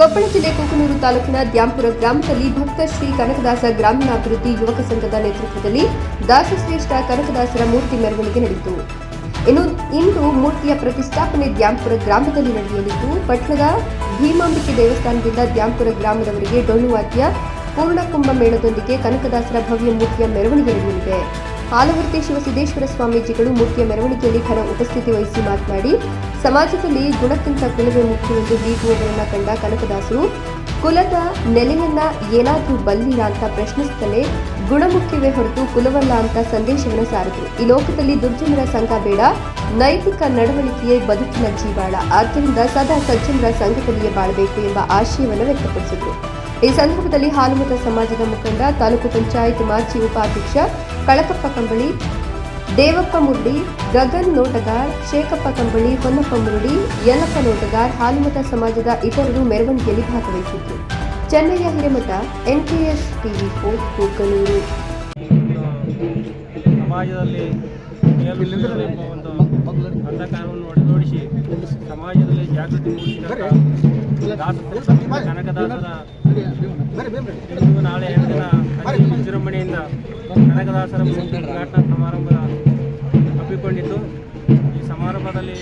ಕೊಪ್ಪಳ ಜಿಲ್ಲೆ ಕುಕನೂರು ತಾಲೂಕಿನ ದ್ಯಾಂಪುರ ಗ್ರಾಮದಲ್ಲಿ ಭಕ್ತ ಶ್ರೀ ಕನಕದಾಸ ಗ್ರಾಮೀಣಾಭಿವೃದ್ಧಿ ಯುವಕ ಸಂಘದ ನೇತೃತ್ವದಲ್ಲಿ ದಾಸಶ್ರೇಷ್ಠ ಕನಕದಾಸರ ಮೂರ್ತಿ ಮೆರವಣಿಗೆ ನಡೆಯಿತು. ಇನ್ನು, ಇಂದು ಮೂರ್ತಿಯ ಪ್ರತಿಷ್ಠಾಪನೆ ದ್ಯಾಂಪುರ ಗ್ರಾಮದಲ್ಲಿ ನಡೆಯಲಿದ್ದು, ಪಟ್ಟಣದ ಭೀಮಾಂಬಿಕೆ ದೇವಸ್ಥಾನದಿಂದ ದ್ಯಾಂಪುರ ಗ್ರಾಮದವರೆಗೆ ಡೊಳ್ಳುವಾದ್ಯ ಪೂರ್ಣಕುಂಭ ಮೇಳದೊಂದಿಗೆ ಕನಕದಾಸರ ಭವ್ಯ ಮೂರ್ತಿಯ ಮೆರವಣಿಗೆ ನಡೆಯಲಿದೆ. ಆಲವರ್ತಿ ಶಿವಸಿದ್ದೇಶ್ವರ ಸ್ವಾಮೀಜಿಗಳು ಮುಖ್ಯ ಮೆರವಣಿಗೆಯಲ್ಲಿ ಘನ ಉಪಸ್ಥಿತಿ ವಹಿಸಿ ಮಾತನಾಡಿ, ಸಮಾಜದಲ್ಲಿ ಗುಣಕ್ಕಿಂತ ಕುಲವೇ ಮುಖ್ಯವೆಂದು ಬೀಗುವವರನ್ನ ಕಂಡ ಕನಕದಾಸರು, ಕುಲದ ನೆಲೆಯನ್ನ ಏನಾದರೂ ಬಲ್ಲಿರ ಅಂತ ಪ್ರಶ್ನಿಸುತ್ತಲೇ ಗುಣಮುಖ್ಯವೇ ಹೊರತು ಕುಲವಲ್ಲ ಅಂತ ಸಂದೇಶವನ್ನು ಸಾರಿದರು. ಈ ಲೋಕದಲ್ಲಿ ದುರ್ಜನರ ಸಂಘ ಬೇಡ, ನೈತಿಕ ನಡವಳಿಕೆಯೇ ಬದುಕಿನ ಜೀವಾಳ. ಆದ್ದರಿಂದ ಸದಾ ಸಜ್ಜನರ ಸಂಘದಲ್ಲಿಯೇ ಬಾಳಬೇಕು ಎಂಬ ಆಶಯವನ್ನು ವ್ಯಕ್ತಪಡಿಸಿದರು. ಈ ಸಂದರ್ಭದಲ್ಲಿ ಹಾಲುಮತ ಸಮಾಜದ ಮುಖಂಡ, ತಾಲೂಕು ಪಂಚಾಯತ್ ಮಾಜಿ ಉಪಾಧ್ಯಕ್ಷ ಕಳಕಪ್ಪ ಕಂಬಳಿ ದೇವಪ್ಪ ಮುರುಡಿ ಗಗನ್ ನೋಟಗಾರ್ ಶೇಖಪ್ಪ ಕಂಬಳಿ ಹೊನ್ನಪ್ಪ ಮುರುಡಿ ಯಲ್ಲಪ್ಪ ನೋಟಗಾರ್ ಹಾಲುಮತ ಸಮಾಜದ ಇತರರು ಮೆರವಣಿಗೆಯಲ್ಲಿ ಭಾಗವಹಿಸಿದ್ದರು ಚೆನ್ನೈಯ Hiremath NKS TV four Kukanur. ಸಮಾಜದಲ್ಲಿ ಒಂದು ಅಂಧಕಾರವನ್ನು ಒಡೆದೋಡಿಸಿ ಸಮಾಜದಲ್ಲಿ ಜಾಗೃತಿ ಮೂಡಿಸಿದ ದಾಸ ಕನಕದಾಸರ ನಾಳೆ ಎರಡು ದಿನ ಕನಕದಾಸರ ಉದ್ಘಾಟನಾ ಸಮಾರಂಭ ಹಮ್ಮಿಕೊಂಡಿದ್ದು. ಈ ಸಮಾರಂಭದಲ್ಲಿ